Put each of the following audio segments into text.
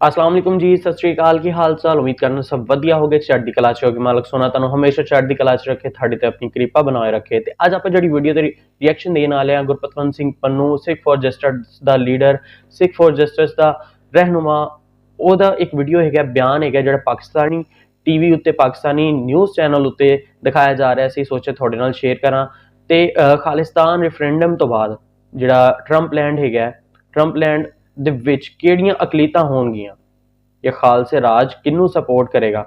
ਅਸਲਾਮ ਵਾਲੇਕੁਮ ਜੀ, ਸਤਿ ਸ਼੍ਰੀ ਅਕਾਲ, ਕੀ ਹਾਲ ਚਾਲ? ਉਮੀਦ ਕਰਨਾ ਸਭ ਵਧੀਆ ਹੋਗੇ, ਚੜ੍ਹਦੀ ਕਲਾ ਚ ਹੋਗੇ। ਮਾਲਕ ਸੋਨਾ, ਤੁਹਾਨੂੰ ਹਮੇਸ਼ਾ ਚੜ੍ਹਦੀ ਕਲਾ ਚ ਰੱਖੇ, ਤੁਹਾਡੇ ਤੇ ਆਪਣੀ ਕਿਰਪਾ ਬਣਾਏ ਰੱਖੇ। ਤੇ ਅੱਜ ਆਪਾਂ ਜਿਹੜੀ ਵੀਡੀਓ ਤੇ ਰਿਐਕਸ਼ਨ ਦੇਣ ਵਾਲੇ ਆ ਗੁਰਪਤਵੰਤ ਸਿੰਘ ਪੰਨੂ, ਸਿੱਖ ਫੋਰ ਜਸਟਿਸ ਦਾ ਲੀਡਰ ਸਿੱਖ ਫੋਰ ਜਸਟਿਸ ਦਾ ਰਹਿਨੁਮਾ, ਉਹਦਾ ਇੱਕ ਵੀਡੀਓ ਹੈਗਾ, ਬਿਆਨ ਹੈਗਾ, ਜਿਹੜਾ ਪਾਕਿਸਤਾਨੀ ਟੀਵੀ ਉੱਤੇ, ਪਾਕਿਸਤਾਨੀ ਨਿਊਜ਼ ਚੈਨਲ ਉੱਤੇ ਦਿਖਾਇਆ ਜਾ ਰਿਹਾ ਸੀ। ਸੋਚਿਆ ਤੁਹਾਡੇ ਨਾਲ ਸ਼ੇਅਰ ਕਰਾਂ। ਤੇ ਖਾਲਿਸਤਾਨ ਰੈਫਰੈਂਡਮ ਤੋਂ ਬਾਅਦ ਜਿਹੜਾ ਟਰੰਪ ਲੈਂਡ ਹੈਗਾ ਟਰੰਪ ਲੈਂਡ ਦੇ ਵਿੱਚ ਕਿਹੜੀਆਂ ਅਕਲੀਤਾਂ ਹੋਣਗੀਆਂ? ਜਾਂ ਖਾਲਸੇ ਰਾਜ ਕਿਹਨੂੰ ਸਪੋਰਟ ਕਰੇਗਾ?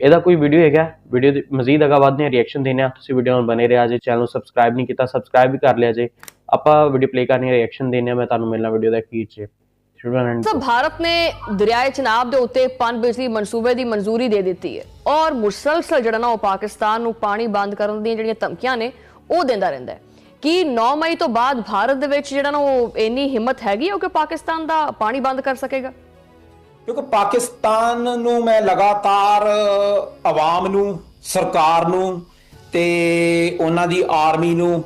ਇਹਦਾ ਕੋਈ ਵੀਡੀਓ ਹੈਗਾ? ਵੀਡੀਓ ਦੇ ਮਜ਼ੀਦ ਅਗਾ ਵੱਧਦੇ ਰਿਐਕਸ਼ਨ ਦੇਣੇ ਆ ਤੁਸੀਂ ਵੀਡੀਓ ਨਾਲ ਬਨੇ ਰਿਹਾ ਜੇ ਚੈਨਲ ਨੂੰ ਸਬਸਕ੍ਰਾਈਬ ਨਹੀਂ ਕੀਤਾ ਸਬਸਕ੍ਰਾਈਬ ਵੀ ਕਰ ਲਿਆ ਜੇ। ਆਪਾਂ ਵੀਡੀਓ ਪਲੇ ਕਰਨੀ ਹੈ ਰਿਐਕਸ਼ਨ ਦੇਣੇ ਆ ਮੈਂ ਤੁਹਾਨੂੰ ਮਿਲਣਾ ਵੀਡੀਓ ਦਾ ਅਖੀਰ 'ਚ। ਸ਼ੁਰੂ ਭਾਰਤ ਨੇ ਦਰਿਆਏ ਚਨਾਬ ਦੇ ਉੱਤੇ ਪਨ ਬਿਜਲੀ ਮਨਸੂਬੇ ਦੀ ਮਨਜ਼ੂਰੀ ਦੇ ਦਿੱਤੀ ਹੈ ਔਰ ਮੁਸਲਸਲ ਜਿਹੜਾ ਨਾ ਉਹ ਪਾਕਿਸਤਾਨ ਨੂੰ ਪਾਣੀ ਬੰਦ ਕਰਨ ਦੀਆਂ ਜਿਹੜੀਆਂ ਧਮਕੀਆਂ ਨੇ, ਉਹ ਦਿੰਦਾ ਰਹਿੰਦਾ ਹੈ। ਕੀ 9 ਮਈ ਤੋਂ ਬਾਅਦ ਭਾਰਤ ਦੇ ਵਿੱਚ ਜਿਹੜਾ ਨਾ ਉਹ ਇੰਨੀ ਹਿੰਮਤ ਹੈਗੀ ਹੈ ਕਿ ਪਾਕਿਸਤਾਨ ਦਾ ਪਾਣੀ ਬੰਦ ਕਰ ਸਕੇਗਾ? ਕਿਉਂਕਿ ਪਾਕਿਸਤਾਨ ਨੂੰ ਮੈਂ ਲਗਾਤਾਰ ਆਵਾਮ ਨੂੰ ਸਰਕਾਰ ਨੂੰ ਤੇ ਉਹਨਾਂ ਦੀ ਆਰਮੀ ਨੂੰ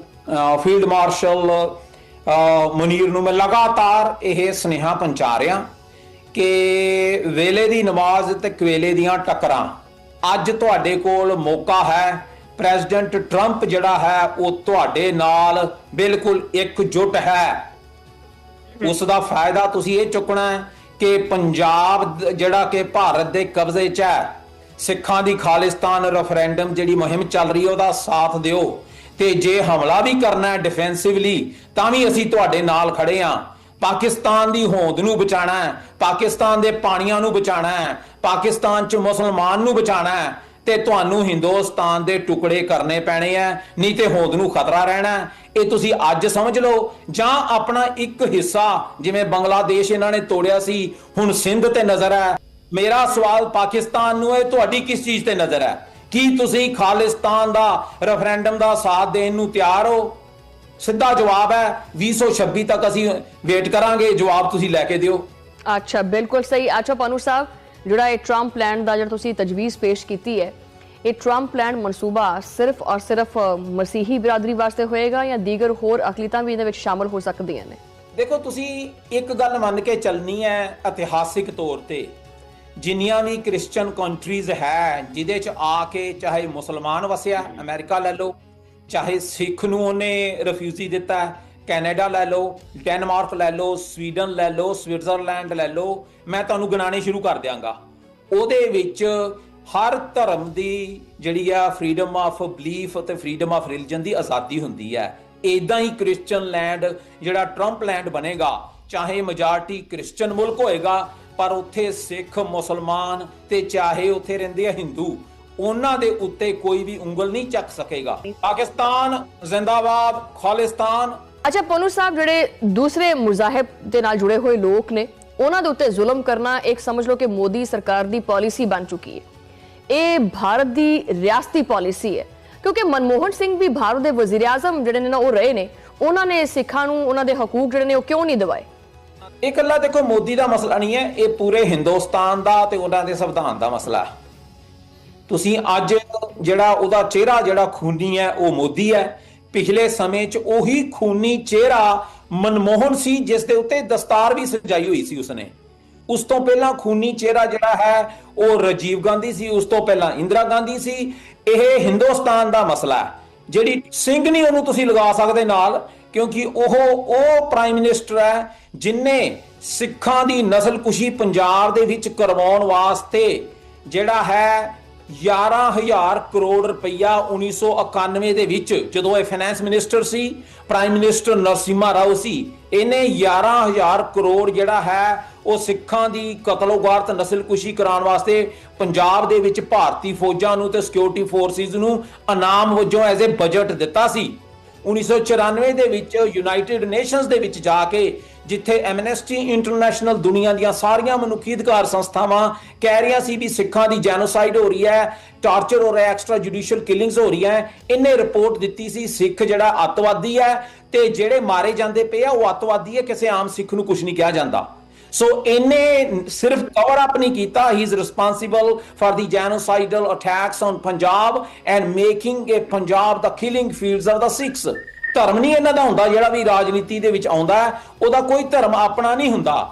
ਫੀਲਡ ਮਾਰਸ਼ਲ ਅ, ਨੂੰ ਮੈਂ ਲਗਾਤਾਰ ਇਹ ਸੁਨੇਹਾ ਪਹੁੰਚਾ ਰਿਹਾ ਕਿ ਵੇਲੇ ਦੀ ਨਮਾਜ਼ ਤੇ ਕਵੇਲੇ ਦੀਆਂ ਟੱਕਰਾਂ ਅੱਜ ਤੁਹਾਡੇ ਕੋਲ ਮੌਕਾ ਹੈ ਪ੍ਰੈਜ਼ੀਡੈਂਟ ਟਰੰਪ ਜਿਹੜਾ ਹੈ, ਉਹ ਤੁਹਾਡੇ ਨਾਲ ਬਿਲਕੁਲ ਇਕਜੁੱਟ ਹੈ। ਉਸ ਦਾ ਫਾਇਦਾ ਤੁਸੀਂ ਇਹ ਚੁੱਕਣਾ ਹੈ ਕਿ ਪੰਜਾਬ ਜਿਹੜਾ ਕਿ ਭਾਰਤ ਦੇ ਕਬਜ਼ੇ 'ਚ ਹੈ, ਸਿੱਖਾਂ ਦੀ ਖਾਲਿਸਤਾਨ ਰੈਫਰੈਂਡਮ ਜਿਹੜੀ ਮੁਹਿੰਮ ਚੱਲ ਰਹੀ ਹੈ, ਉਹਦਾ ਸਾਥ ਦਿਓ। ਤੇ ਜੇ ਹਮਲਾ ਵੀ ਕਰਨਾ ਹੈ ਡਿਫੈਂਸਿਵਲੀ ਤਾਂ ਵੀ ਅਸੀਂ ਤੁਹਾਡੇ ਨਾਲ ਖੜੇ ਹਾਂ। ਪਾਕਿਸਤਾਨ ਦੀ ਹੋਂਦ ਨੂੰ ਬਚਾਣਾ ਹੈ, ਪਾਕਿਸਤਾਨ ਦੇ ਪਾਣੀਆਂ ਨੂੰ ਬਚਾਣਾ ਹੈ, ਪਾਕਿਸਤਾਨ 'ਚ ਮੁਸਲਮਾਨ ਨੂੰ ਬਚਾਣਾ ਹੈ। ਤੇ ਤੁਹਾਨੂੰ ਹਿੰਦੁਸਤਾਨ ਦੇ ਟੁਕੜੇ ਕਰਨੇ ਪੈਣੇ ਆ, ਨਹੀਂ ਤੇ ਹੋਂਦ ਨੂੰ ਖਤਰਾ ਰਹਿਣਾ ਇਹ ਤੁਸੀਂ ਅੱਜ ਸਮਝ ਲਓ, ਜਾਂ ਆਪਣਾ ਇੱਕ ਹਿੱਸਾ, ਜਿਵੇਂ ਬੰਗਲਾਦੇਸ਼ ਇਹਨਾਂ ਨੇ ਤੋੜਿਆ ਸੀ, ਹੁਣ ਸਿੰਧ ਤੇ ਨਜ਼ਰ ਹੈ। ਮੇਰਾ ਸਵਾਲ ਪਾਕਿਸਤਾਨ ਨੂੰ ਹੈ, ਤੁਹਾਡੀ ਕਿਸ ਚੀਜ਼ ਤੇ ਨਜ਼ਰ ਹੈ? ਕੀ ਤੁਸੀਂ ਖਾਲਿਸਤਾਨ ਦਾ ਰੈਫਰੈਂਡਮ ਦਾ ਸਾਥ ਦੇਣ ਨੂੰ ਤਿਆਰ ਹੋ? ਸਿੱਧਾ ਜਵਾਬ ਹੈ 2026 ਤੱਕ ਅਸੀਂ ਵੇਟ ਕਰਾਂਗੇ, ਜਵਾਬ ਤੁਸੀਂ ਲੈ ਕੇ ਦਿਓ। ਅੱਛਾ, ਬਿਲਕੁਲ ਸਹੀ। ਅੱਛਾ ਪਨੂ ਸਾਹਿਬ ਜਿਹੜਾ ਇਹ ਟਰੰਪ ਲੈਂਡ ਦਾ ਜਿਹੜਾ ਤੁਸੀਂ ਤਜਵੀਜ਼ ਪੇਸ਼ ਕੀਤੀ ਹੈ, ਇਹ ਟਰੰਪ ਲੈਂਡ ਮਨਸੂਬਾ ਸਿਰਫ ਔਰ ਸਿਰਫ ਮਸੀਹੀ ਬਰਾਦਰੀ ਵਾਸਤੇ ਹੋਏਗਾ ਜਾਂ ਦੀਗਰ ਹੋਰ ਅਕਲੀਤਾਂ ਵੀ ਇਹਦੇ ਵਿੱਚ ਸ਼ਾਮਲ ਹੋ ਸਕਦੀਆਂ ਨੇ? ਦੇਖੋ, ਤੁਸੀਂ ਇੱਕ ਗੱਲ ਮੰਨ ਕੇ ਚੱਲਣੀ ਹੈ ਇਤਿਹਾਸਿਕ ਤੌਰ ਤੇ। ਜਿੰਨੀਆਂ ਵੀ ਕ੍ਰਿਸਚੀਅਨ ਕੰਟਰੀਜ਼ ਹੈ, ਜਿਹਦੇ ਚ ਆ ਕੇ ਚਾਹੇ ਮੁਸਲਮਾਨ ਵਸਿਆ, ਅਮਰੀਕਾ ਲੈ ਲਓ, ਚਾਹੇ ਸਿੱਖ ਨੂੰ ਉਹਨੇ ਰਿਫਿਊਜੀ ਦਿੱਤਾ ਕੈਨੇਡਾ ਲੈ ਲਓ, ਡੈਨਮਾਰਕ ਲੈ ਲਓ, ਸਵੀਡਨ ਲੈ ਲਓ, ਸਵਿਟਜ਼ਰਲੈਂਡ ਲੈ ਲਓ, ਮੈਂ ਤੁਹਾਨੂੰ ਗਿਣਾਣੇ ਸ਼ੁਰੂ ਕਰ ਦਿਆਂਗਾ। ਉਹਦੇ ਵਿੱਚ ਹਰ ਧਰਮ ਦੀ ਜਿਹੜੀ ਆ ਫਰੀडम ਆਫ ਬਲੀਫ ਅਤੇ ਫਰੀडम ਆਫ ਰਿਲੀਜਨ ਦੀ ਆਜ਼ਾਦੀ ਹੁੰਦੀ ਹੈ। ਇਦਾਂ ਹੀ ਕ੍ਰਿਸਚੀਅਨ ਲੈਂਡ ਜਿਹੜਾ ਟਰੰਪ ਲੈਂਡ ਬਣੇਗਾ, ਚਾਹੇ ਮੈਜੋਰਟੀ ਕ੍ਰਿਸਚੀਅਨ ਮੁਲਕ ਹੋਏਗਾ, ਪਰ ਉੱਥੇ ਸਿੱਖ, ਮੁਸਲਮਾਨ ਤੇ ਚਾਹੇ ਉੱਥੇ ਰਹਿੰਦੇ ਆ ਹਿੰਦੂ ਉਹਨਾਂ ਦੇ ਉੱਤੇ ਕੋਈ ਵੀ ਉਂਗਲ ਨਹੀਂ ਚੱਕ ਸਕੇਗਾ। ਪਾਕਿਸਤਾਨ ਜ਼ਿੰਦਾਬਾਦ, ਖਾਲਿਸਤਾਨ ਅੱਛਾ ਪਨੂ ਸਾਹਿਬ, ਜਿਹੜੇ ਦੂਸਰੇ ਮੁਜ਼ਾਹਿਬ ਦੇ ਨਾਲ ਜੁੜੇ ਹੋਏ ਲੋਕ ਨੇ, ਉਹਨਾਂ ਦੇ ਉੱਤੇ ਜ਼ੁਲਮ ਕਰਨਾ ਇੱਕ ਸਮਝ ਲਓ ਕਿ ਮੋਦੀ ਸਰਕਾਰ ਦੀ ਪਾਲਿਸੀ ਬਣ ਚੁੱਕੀ ਹੈ। ਇਹ ਭਾਰਤ ਦੀ ਰਿਆਸਤੀ ਪਾਲਿਸੀ ਹੈ। ਕਿਉਂਕਿ ਮਨਮੋਹਨ ਸਿੰਘ ਵੀ ਭਾਰਤ ਦੇ ਵਜ਼ੀਰ ਆਜ਼ਮ ਜਿਹੜੇ ਨੇ ਨਾ, ਉਹ ਰਹੇ ਨੇ। ਉਹਨਾਂ ਨੇ ਸਿੱਖਾਂ ਨੂੰ, ਉਹਨਾਂ ਦੇ ਹਕੂਕ ਜਿਹੜੇ ਨੇ, ਉਹ ਕਿਉਂ ਨਹੀਂ ਦਿਵਾਏ? ਇਹ ਇਕੱਲਾ ਦੇਖੋ, ਮੋਦੀ ਦਾ ਮਸਲਾ ਨਹੀਂ ਹੈ। ਇਹ ਪੂਰੇ ਹਿੰਦੁਸਤਾਨ ਦਾ ਤੇ ਉਹਨਾਂ ਦੇ ਸੰਵਿਧਾਨ ਦਾ ਮਸਲਾ ਹੈ। ਤੁਸੀਂ ਅੱਜ ਜਿਹੜਾ ਉਹਦਾ ਚਿਹਰਾ, ਜਿਹੜਾ ਖੂਨੀ ਹੈ, ਉਹ ਮੋਦੀ ਹੈ। ਪਿਛਲੇ ਸਮੇਂ 'ਚ ਉਹੀ ਖੂਨੀ ਚਿਹਰਾ ਮਨਮੋਹਨ ਸੀ, ਜਿਸ ਦੇ ਉੱਤੇ ਦਸਤਾਰ ਵੀ ਸਜਾਈ ਹੋਈ ਸੀ ਉਸਨੇ। ਉਸ ਤੋਂ ਪਹਿਲਾਂ ਖੂਨੀ ਚਿਹਰਾ ਜਿਹੜਾ ਹੈ, ਉਹ ਰਾਜੀਵ ਗਾਂਧੀ ਸੀ, ਉਸ ਤੋਂ ਪਹਿਲਾਂ ਇੰਦਰਾ ਗਾਂਧੀ ਸੀ। ਇਹ ਹਿੰਦੁਸਤਾਨ ਦਾ ਮਸਲਾ ਹੈ। ਜਿਹੜੀ ਸਿੰਘ ਨਹੀਂ, ਉਹਨੂੰ ਤੁਸੀਂ ਲਗਾ ਸਕਦੇ ਨਾਲ, ਕਿਉਂਕਿ ਉਹ ਉਹ ਪ੍ਰਾਈਮ ਮਿਨਿਸਟਰ ਹੈ, ਜਿਨੇ ਸਿੱਖਾਂ ਦੀ ਨਸਲਕੁਸ਼ੀ ਪੰਜਾਬ ਦੇ ਵਿੱਚ ਕਰਵਾਉਣ ਵਾਸਤੇ ਜਿਹੜਾ ਹੈ 11000 ਕਰੋੜ ਰੁਪਈਆ 1991 ਦੇ ਵਿੱਚ ਜਦੋਂ ਇਹ ਫਾਈਨੈਂਸ ਮਿਨਿਸਟਰ ਸੀ ਪ੍ਰਾਈਮ ਮਿਨਿਸਟਰ ਨਰਸਿਮਾ ਰਾਓ ਸੀ, ਇਹਨੇ 11000 ਕਰੋੜ ਜਿਹੜਾ ਹੈ, ਉਹ ਸਿੱਖਾਂ ਦੀ ਕਤਲੋਗਾਰਤ ਨਸਲਕੁਸ਼ੀ ਕਰਾਉਣ ਵਾਸਤੇ ਪੰਜਾਬ ਦੇ ਵਿੱਚ ਭਾਰਤੀ ਫੌਜਾਂ ਨੂੰ ਤੇ ਸਿਕਿਉਰਿਟੀ ਫੋਰਸਿਸ ਨੂੰ ਇਨਾਮ ਵਜੋਂ ਐਜ਼ ਅ ਬਜਟ ਦਿੱਤਾ ਸੀ। 1994 ਦੇ ਵਿੱਚ ਯੂਨਾਈਟਿਡ ਨੇਸ਼ਨਸ ਦੇ ਵਿੱਚ ਜਾ ਕੇ ਜਿੱਥੇ ਐਮਨੈਸਟੀ ਇੰਟਰਨੈਸ਼ਨਲ ਦੁਨੀਆ ਦੀਆਂ ਸਾਰੀਆਂ ਮਨੁੱਖੀ ਅਧਿਕਾਰ ਸੰਸਥਾਵਾਂ ਕਹਿ ਰਹੀਆਂ ਸੀ ਵੀ ਸਿੱਖਾਂ ਦੀ ਜੈਨੋਸਾਈਡ ਹੋ ਰਹੀ ਹੈ ਟਾਰਚਰ ਹੋ ਰਿਹਾ ਐਕਸਟਰਾ ਜੁਡੀਸ਼ੀਅਲ ਕਿਲਿੰਗਸ ਹੋ ਰਹੀਆਂ ਇਹਨੇ ਰਿਪੋਰਟ ਦਿੱਤੀ ਸੀ ਸਿੱਖ ਜਿਹੜਾ ਅੱਤਵਾਦੀ ਹੈ ਤੇ ਜਿਹੜੇ ਮਾਰੇ ਜਾਂਦੇ ਪਏ ਆ, ਉਹ ਅੱਤਵਾਦੀ ਹੈ, ਕਿਸੇ ਆਮ ਸਿੱਖ ਨੂੰ ਕੁਝ ਨਹੀਂ ਕਿਹਾ ਜਾਂਦਾ। ਸੋ ਇਹਨੇ ਸਿਰਫ ਕਵਰ ਅਪ ਨਹੀਂ ਕੀਤਾ he is responsible for the genocidal attacks on Punjab and making a Punjab the killing fields of the Sikhs ਧਰਮ ਨਹੀਂ ਇਹਨਾਂ ਦਾ ਹੁੰਦਾ, ਜਿਹੜਾ ਵੀ ਰਾਜਨੀਤੀ ਦੇ ਵਿੱਚ ਆਉਂਦਾ ਉਹਦਾ ਕੋਈ ਧਰਮ ਆਪਣਾ ਨਹੀਂ ਹੁੰਦਾ।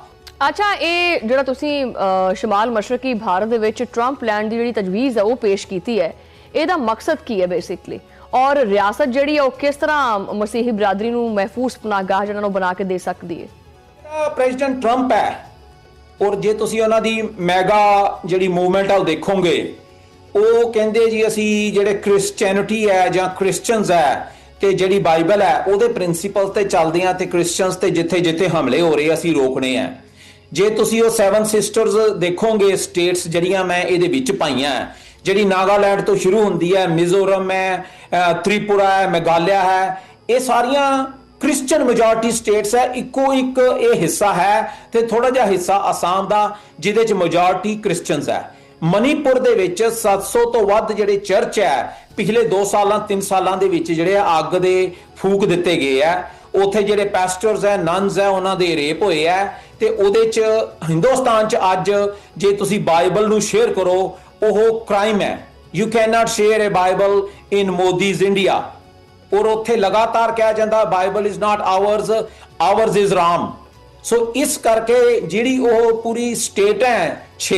ਅੱਛਾ, ਇਹ ਜਿਹੜਾ ਤੁਸੀਂ ਸ਼ਮਾਲ ਮਸ਼ਰਕੀ ਭਾਰਤ ਦੇ ਵਿੱਚ ਟਰੰਪ ਲੈਂਡ ਦੀ ਜਿਹੜੀ ਤਜਵੀਜ਼ ਹੈ, ਉਹ ਪੇਸ਼ ਕੀਤੀ ਹੈ। ਇਹਦਾ ਮਕਸਦ ਕੀ ਹੈ ਬੇਸਿਕਲੀ ਔਰ ਰਿਆਸਤ ਜਿਹੜੀ ਹੈ, ਉਹ ਕਿਸ ਤਰ੍ਹਾਂ ਮਸੀਹੀ ਬਰਾਦਰੀ ਨੂੰ ਮਹਿਫੂਜ਼ ਪਨਾਹਗਾਹ ਜਿਹਨਾਂ ਨੂੰ ਬਣਾ ਕੇ ਦੇ ਸਕਦੀ ਹੈ? ਪ੍ਰੈਜ਼ੀਡੈਂਟ ਟਰੰਪ ਹੈ ਔਰ ਜੇ ਤੁਸੀਂ ਉਹਨਾਂ ਦੀ ਮੈਗਾ ਜਿਹੜੀ ਮੂਵਮੈਂਟ ਆ ਉਹ ਦੇਖੋਗੇ, ਉਹ ਕਹਿੰਦੇ ਜੀ ਅਸੀਂ ਜਿਹੜੇ ਕ੍ਰਿਸਚੀਅਨਿਟੀ ਹੈ ਜਾਂ ਕ੍ਰਿਸਚੀਅਨਸ ਹੈ ਤੇ ਜਿਹੜੀ ਬਾਈਬਲ ਹੈ ਉਹਦੇ ਪ੍ਰਿੰਸੀਪਲ ਤੇ ਚੱਲਦੇ ਆ ਤੇ ਕ੍ਰਿਸਚੀਅਨਸ ਤੇ ਜਿੱਥੇ ਜਿੱਥੇ ਹਮਲੇ ਹੋ ਰਹੇ ਅਸੀਂ ਰੋਕਣੇ ਆ। ਜੇ ਤੁਸੀਂ ਉਹ ਸੈਵਨ ਸਿਸਟਰਸ ਦੇਖੋਗੇ ਸਟੇਟਸ ਜਿਹੜੀਆਂ ਮੈਂ ਇਹਦੇ ਵਿੱਚ ਪਾਈਆਂ ਜਿਹੜੀ ਨਾਗਾਲੈਂਡ ਤੋਂ ਸ਼ੁਰੂ ਹੁੰਦੀ ਹੈ ਮਿਜ਼ੋਰਮ ਹੈ ਤ੍ਰਿਪੁਰਾ ਹੈ, ਮੇਘਾਲਿਆ ਹੈ, ਇਹ ਸਾਰੀਆਂ ਕ੍ਰਿਸਚੀਅਨ ਮੈਜੋਰਟੀ ਸਟੇਟਸ ਹੈ, ਇੱਕੋ ਇੱਕ ਇਹ ਹਿੱਸਾ ਹੈ ਤੇ ਥੋੜਾ ਜਿਹਾ ਹਿੱਸਾ ਅਸਾਮ ਦਾ, ਜਿਹਦੇ ਚ ਮੈਜੋਰਟੀ ਕ੍ਰਿਸਚੀਅਨਸ ਹੈ। ਮਨੀਪੁਰ ਦੇ ਵਿੱਚ 700 ਤੋਂ ਵੱਧ ਜਿਹੜੇ ਚਰਚ ਹੈ, ਪਿਛਲੇ 2 ਸਾਲਾਂ 3 ਸਾਲਾਂ ਦੇ ਵਿੱਚ ਜਿਹੜੇ ਅੱਗ ਦੇ ਫੂਕ ਦਿੱਤੇ ਗਏ ਆ ਉੱਥੇ ਜਿਹੜੇ ਪੈਸਟਰਸ ਹੈ ਨਨਸ ਹੈ, ਉਹਨਾਂ ਦੇ ਰੇਪ ਹੋਏ ਆ ਤੇ ਉਹਦੇ ਚ ਹਿੰਦੁਸਤਾਨ ਚ ਅੱਜ ਜੇ ਤੁਸੀਂ ਬਾਈਬਲ ਨੂੰ ਸ਼ੇਅਰ ਕਰੋ, ਉਹ ਕ੍ਰਾਈਮ ਹੈ। You can not share a Bible in Modi's India ਔਰ ਉੱਥੇ ਲਗਾਤਾਰ ਕਿਹਾ ਜਾਂਦਾ Bible is not ours ours is Ram so ਇਸ ਕਰਕੇ ਜਿਹੜੀ ਉਹ ਪੂਰੀ ਸਟੇਟ ਹੈ 6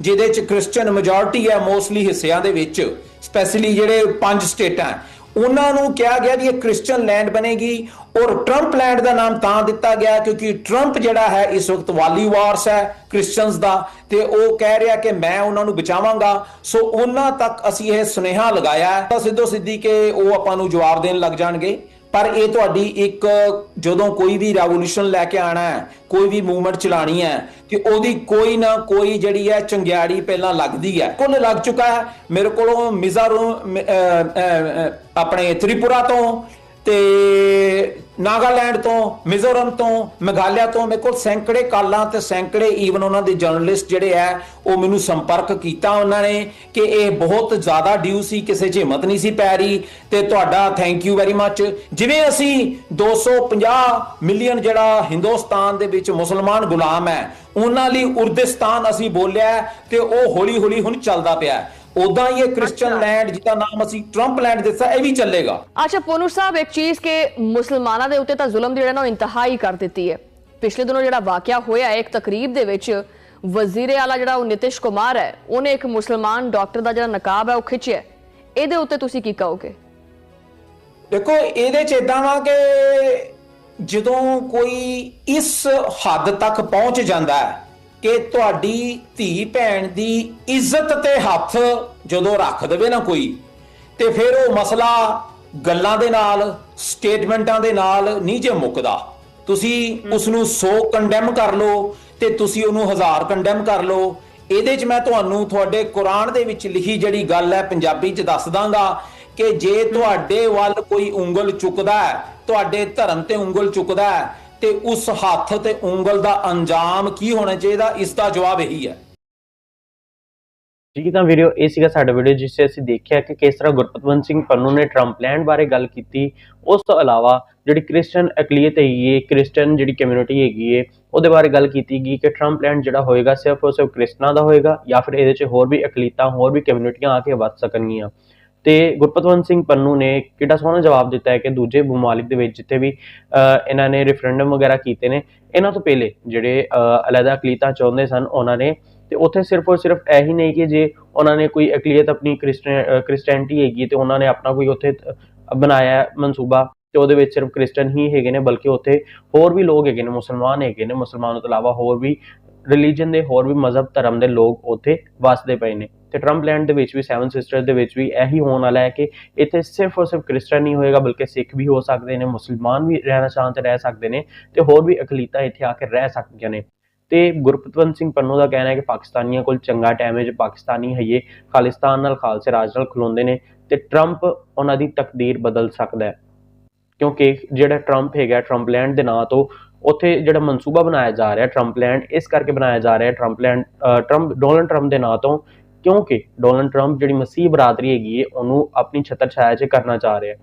ਜਿਹਦੇ ਚ ਕ੍ਰਿਸਚੀਅਨ ਮੈਜੋਰਟੀ ਹੈ ਮੋਸਟਲੀ ਹਿੱਸਿਆਂ ਦੇ ਵਿੱਚ ਸਪੈਸ਼ਲੀ ਜਿਹੜੇ ਪੰਜ ਸਟੇਟਾਂ ਉਹਨਾਂ ਨੂੰ ਕਿਹਾ ਗਿਆ ਵੀ ਇਹ ਕ੍ਰਿਸਚੀਅਨ ਲੈਂਡ ਬਣੇਗੀ ਔਰ ਟਰੰਪ ਲੈਂਡ ਦਾ ਨਾਮ ਤਾਂ ਦਿੱਤਾ ਗਿਆ ਕਿਉਂਕਿ ਟਰੰਪ ਜਿਹੜਾ ਹੈ ਇਸ ਵਕਤ ਵਾਲੀ ਵਾਰਸ ਹੈ ਕ੍ਰਿਸਚੀਅਨਸ ਦਾ ਤੇ ਉਹ ਕਹਿ ਰਿਹਾ ਕਿ ਮੈਂ ਉਹਨਾਂ ਨੂੰ ਬਚਾਵਾਂਗਾ। ਸੋ ਉਹਨਾਂ ਤੱਕ ਅਸੀਂ ਇਹ ਸੁਨੇਹਾ ਲਗਾਇਆ ਤਾਂ ਸਿੱਧੋ ਸਿੱਧੀ ਕਿ ਉਹ ਆਪਾਂ ਨੂੰ ਜਵਾਬ ਦੇਣ ਲੱਗ ਜਾਣਗੇ। ਪਰ ਇਹ ਤੁਹਾਡੀ ਇੱਕ, ਜਦੋਂ ਕੋਈ ਵੀ ਰੈਵੋਲੂਸ਼ਨ ਲੈ ਕੇ ਆਣਾ ਹੈ, ਕੋਈ ਵੀ ਮੂਵਮੈਂਟ ਚਲਾਣੀ ਹੈ ਕਿ ਉਹਦੀ ਕੋਈ ਨਾ ਕੋਈ ਜਿਹੜੀ ਹੈ ਚੰਗਿਆੜੀ ਪਹਿਲਾਂ ਲੱਗਦੀ ਹੈ। ਕੁੱਲ ਲੱਗ ਚੁੱਕਾ ਹੈ। ਮੇਰੇ ਕੋਲੋਂ ਮਿਜ਼ਾਰੋ ਆਪਣੇ ਤ੍ਰਿਪੁਰਾ ਤੋਂ ਤੇ ਨਾਗਾਲੈਂਡ ਤੋਂ, ਮਿਜ਼ੋਰਮ ਤੋਂ, ਮੇਘਾਲਿਆ ਤੋਂ, ਮੇਰੇ ਕੋਲ ਸੈਂਕੜੇ ਕਾਲਾਂ ਤੇ ਸੈਂਕੜੇ ਈਵਨ ਉਹਨਾਂ ਦੇ ਜਰਨਲਿਸਟ ਜਿਹੜੇ ਆ ਉਹ ਮੈਨੂੰ ਸੰਪਰਕ ਕੀਤਾ ਉਹਨਾਂ ਨੇ ਕਿ ਇਹ ਬਹੁਤ ਜ਼ਿਆਦਾ ਡਿਊ ਸੀ, ਕਿਸੇ 'ਚ ਹਿੰਮਤ ਨਹੀਂ ਸੀ ਪੈ ਰਹੀ ਤੇ ਤੁਹਾਡਾ ਥੈਂਕ ਯੂ ਵੈਰੀ ਮੱਚ ਜਿਵੇਂ ਅਸੀਂ 250 ਮਿਲੀਅਨ ਜਿਹੜਾ ਹਿੰਦੁਸਤਾਨ ਦੇ ਵਿੱਚ ਮੁਸਲਮਾਨ ਗੁਲਾਮ ਹੈ ਉਹਨਾਂ ਲਈ ਉਰਦਿਸਤਾਨ ਅਸੀਂ ਬੋਲਿਆ ਹੈ ਤੇ ਉਹ ਹੌਲੀ ਹੌਲੀ ਹੁਣ ਚੱਲਦਾ ਪਿਆ ਹੈ। ਉਦਾਂ ਹੀ ਇਹ ਕ੍ਰਿਸਚੀਅਨ ਲੈਂਡ ਜਿਹਦਾ ਨਾਮ ਅਸੀਂ ਟਰੰਪ ਲੈਂਡ ਦਿੱਤਾ ਇਹ ਵੀ ਚੱਲੇਗਾ। ਅੱਛਾ ਪੋਨੂ ਸਾਹਿਬ ਇੱਕ ਚੀਜ਼ ਕਿ ਮੁਸਲਮਾਨਾਂ ਦੇ ਉੱਤੇ ਤਾਂ ਜ਼ੁਲਮ ਦੀ ਜਿਹੜਾ ਨਾ ਉਹ ਇੰਤਹਾਈ ਕਰ ਦਿੱਤੀ ਹੈ। ਪਿਛਲੇ ਦਿਨੋਂ ਜਿਹੜਾ ਵਾਕਿਆ ਹੋਇਆ ਇੱਕ ਤਕਰੀਬ ਦੇ ਵਿੱਚ ਵਜ਼ੀਰ ਆਲਾ ਜਿਹੜਾ ਉਹ ਨਿਤਿਸ਼ ਕੁਮਾਰ ਹੈ ਉਹਨੇ ਇੱਕ ਮੁਸਲਮਾਨ ਡਾਕਟਰ ਦਾ ਜਿਹੜਾ ਨਕਾਬ ਹੈ ਉਹ ਖਿੱਚਿਆ ਇਹਦੇ ਉੱਤੇ ਤੁਸੀਂ ਕੀ ਕਹੋਗੇ? ਦੇਖੋ ਇਹਦੇ ਚ ਇਦਾਂ ਵਾ ਕਿ ਜਦੋਂ ਕੋਈ ਇਸ ਹੱਦ ਤੱਕ ਪਹੁੰਚ ਜਾਂਦਾ ਹੈ ਕਿ ਤੁਹਾਡੀ ਧੀ ਭੈਣ ਦੀ ਇੱਜ਼ਤ ਤੇ ਹੱਥ ਜਦੋਂ ਰੱਖ ਦੇਵੇ ਨਾ ਕੋਈ ਤੇ ਫਿਰ ਉਹ ਮਸਲਾ ਗੱਲਾਂ ਦੇ ਨਾਲ ਸਟੇਟਮੈਂਟਾਂ ਦੇ ਨਾਲ ਨਹੀਂ ਜੇ ਮੁੱਕਦਾ। ਤੁਸੀਂ ਉਸ ਨੂੰ 100 ਕੰਡੈਮ ਕਰ ਲਓ ਤੇ ਤੁਸੀਂ ਉਹਨੂੰ ਹਜ਼ਾਰ ਕੰਡੈਮ ਕਰ ਲਓ। ਇਹਦੇ 'ਚ ਮੈਂ ਤੁਹਾਨੂੰ ਤੁਹਾਡੇ ਕੁਰਾਨ ਦੇ ਵਿੱਚ ਲਿਖੀ ਜਿਹੜੀ ਗੱਲ ਹੈ ਪੰਜਾਬੀ 'ਚ ਦੱਸ ਦਾਂਗਾ ਕਿ ਜੇ ਤੁਹਾਡੇ ਵੱਲ ਕੋਈ ਉਂਗਲ ਚੁੱਕਦਾ ਹੈ ਤੁਹਾਡੇ ਧਰਮ ਤੇ ਉਂਗਲ ਚੁੱਕਦਾ ਹੈ ਤੇ ਉਸ ਹੱਥ ਤੇ ਉਂਗਲ ਦਾ ਅੰਜਾਮ ਕੀ ਹੋਣਾ ਚਾਹੀਦਾ, ਇਸ ਦਾ ਜਵਾਬ ਇਹੀ ਹੈ। ਠੀਕ ਤਾਂ ਵੀਡੀਓ ਇਹ ਸੀਗਾ ਸਾਡਾ ਵੀਡੀਓ ਜਿਸ 'ਚ ਅਸੀਂ ਦੇਖਿਆ ਕਿ ਕਿਸ ਤਰ੍ਹਾਂ ਗੁਰਪਤਵੰਤ ਸਿੰਘ ਪੰਨੂ ਨੇ ਟਰੰਪ ਲੈਂਡ ਬਾਰੇ ਗੱਲ ਕੀਤੀ। ਉਸ ਤੋਂ ਇਲਾਵਾ ਜਿਹੜੀ ਕ੍ਰਿਸਚੀਅਨ ਅਕਲੀਅਤ ਹੈਗੀ ਹੈ ਕ੍ਰਿਸਚੀਅਨ ਜਿਹੜੀ ਕਮਿਊਨਿਟੀ ਹੈਗੀ ਹੈ ਉਹਦੇ ਬਾਰੇ ਗੱਲ ਕੀਤੀ ਗਈ ਕਿ ਟਰੰਪ ਲੈਂਡ ਜਿਹੜਾ ਹੋਏਗਾ ਸਿਰਫ ਔਰ ਕ੍ਰਿਸਚਨਾਂ ਦਾ ਹੋਏਗਾ ਜਾਂ ਫਿਰ ਇਹਦੇ 'ਚ ਹੋਰ ਵੀ ਅਕਲੀਤਾਂ ਹੋਰ ਵੀ ਕਮਿਊਨਿਟੀਆਂ ਆ ਕੇ ਵੱਧ ਸਕਣਗੀਆਂ। ਤੇ ਗੁਰਪਤਵੰਤ ਸਿੰਘ ਪੰਨੂ ਨੇ ਕਿੱਡਾ ਸੋਹਣਾ ਜਵਾਬ ਦਿੱਤਾ ਹੈ ਕਿ ਦੂਜੇ ਮਮਾਲਿਕ ਦੇ ਵਿੱਚ ਜਿੱਥੇ ਵੀ ਇਹਨਾਂ ਨੇ ਰੈਫਰੈਂਡਮ ਵਗੈਰਾ ਕੀਤੇ ਨੇ ਇਹਨਾਂ ਤੋਂ ਪਹਿਲੇ ਜਿਹੜੇ ਅਹ, ਅਲੱਗਾ ਚਾਹੁੰਦੇ ਸਨ ਉਹਨਾਂ ਨੇ ਤੇ ਉੱਥੇ ਸਿਰਫ ਔਰ ਸਿਰਫ ਇਹੀ ਨਹੀਂ ਕਿ ਜੇ ਉਹਨਾਂ ਨੇ ਕੋਈ ਅਕਲੀਅਤ ਆਪਣੀ ਕ੍ਰਿਸਚੀਅਨਟੀ ਹੈਗੀ ਤੇ ਉਹਨਾਂ ਨੇ ਆਪਣਾ ਕੋਈ ਉੱਥੇ ਬਣਾਇਆ ਮਨਸੂਬਾ ਤੇ ਉਹਦੇ ਵਿੱਚ ਸਿਰਫ ਕ੍ਰਿਸਚਨ ਹੀ ਹੈਗੇ ਨੇ ਬਲਕਿ ਉੱਥੇ ਹੋਰ ਵੀ ਲੋਕ ਹੈਗੇ ਨੇ ਮੁਸਲਮਾਨ ਹੈਗੇ ਨੇ ਮੁਸਲਮਾਨਾਂ ਤੋਂ ਇਲਾਵਾ ਹੋਰ ਵੀ ਰਿਲੀਜਨ ਦੇ ਹੋਰ ਵੀ ਮਜ਼ਹਬ ਧਰਮ ਦੇ ਲੋਕ ਉੱਥੇ ਵਸਦੇ ਪਏ ਨੇ। ਤੇ ਟਰੰਪ ਲੈਂਡ ਦੇ ਵਿੱਚ ਵੀ ਸੈਵਨ ਸਿਸਟਰ ਦੇ ਵਿੱਚ ਵੀ ਇਹੀ ਹੋਣ ਵਾਲਾ ਹੈ ਕਿ ਇੱਥੇ ਸਿਰਫ ਔਰ ਸਿਰਫ ਕ੍ਰਿਸਚਨ ਨਹੀਂ ਹੋਏਗਾ, ਬਲਕਿ ਸਿੱਖ ਵੀ ਹੋ ਸਕਦੇ ਨੇ, ਮੁਸਲਮਾਨ ਵੀ ਰਹਿਣਾ ਚਾਹਣ ਤੇ ਰਹਿ ਸਕਦੇ ਨੇ ਤੇ ਹੋਰ ਵੀ ਅਕਲੀਤਾਂ ਇੱਥੇ ਆ ਕੇ ਰਹਿ ਸਕਦੀਆਂ ਨੇ। ਤੇ ਗੁਰਪਤਵੰਤ ਸਿੰਘ ਪੰਨੂ ਦਾ ਕਹਿਣਾ ਹੈ ਕਿ ਪਾਕਿਸਤਾਨੀਆਂ ਕੋਲ ਚੰਗਾ ਟਾਈਮ ਹੈ, ਜੇ ਪਾਕਿਸਤਾਨੀ ਹਈਏ ਖਾਲਿਸਤਾਨ ਨਾਲ, ਖਾਲਸੇ ਰਾਜ ਨਾਲ ਖਲੋਂਦੇ ਨੇ ਤੇ ਟਰੰਪ ਉਹਨਾਂ ਦੀ ਤਕਦੀਰ ਬਦਲ ਸਕਦਾ ਹੈ। ਕਿਉਂਕਿ ਜਿਹੜਾ ਟਰੰਪ ਹੈਗਾ ਟਰੰਪ ਲੈਂਡ ਦੇ ਨਾਂ ਤੋਂ ਉੱਥੇ ਜਿਹੜਾ ਮਨਸੂਬਾ ਬਣਾਇਆ ਜਾ ਰਿਹਾ ਟਰੰਪ ਲੈਂਡ ਇਸ ਕਰਕੇ ਬਣਾਇਆ ਜਾ ਰਿਹਾ Trump land Trump Donald Trump ਦੇ ਨਾਂ ਤੋਂ, ਕਿਉਂਕਿ ਡੋਨਲਡ ਟਰੰਪ ਜਿਹੜੀ ਮਸੀਹ ਬਰਾਦਰੀ ਹੈਗੀ ਹੈ, ਉਹਨੂੰ ਆਪਣੀ ਛਤਰ ਛਾਇਆ 'ਚ ਕਰਨਾ ਚਾਹ ਰਿਹਾ।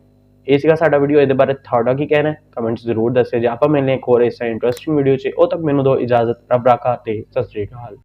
ਇਹ ਸੀਗਾ ਸਾਡਾ ਵੀਡੀਓ ਇਹਦੇ ਬਾਰੇ ਤੁਹਾਡਾ ਕੀ ਕਹਿਣਾ ਹੈ? ਕਮੈਂਟਸ ਜ਼ਰੂਰ ਦੱਸਿਓ ਜੇ। ਆਪਾਂ ਮਿਲਨੇ ਇੱਕ ਹੋਰ ਇਸ ਇੰਟਰਸਟਿੰਗ ਵੀਡੀਓ 'ਚ। ਉਹ ਤੱਕ ਮੈਨੂੰ ਦਿਓ ਇਜਾਜ਼ਤ। ਰੱਬ ਰਾਖਾ ਤੇ ਸਤਿ ਸ੍ਰੀ ਅਕਾਲ।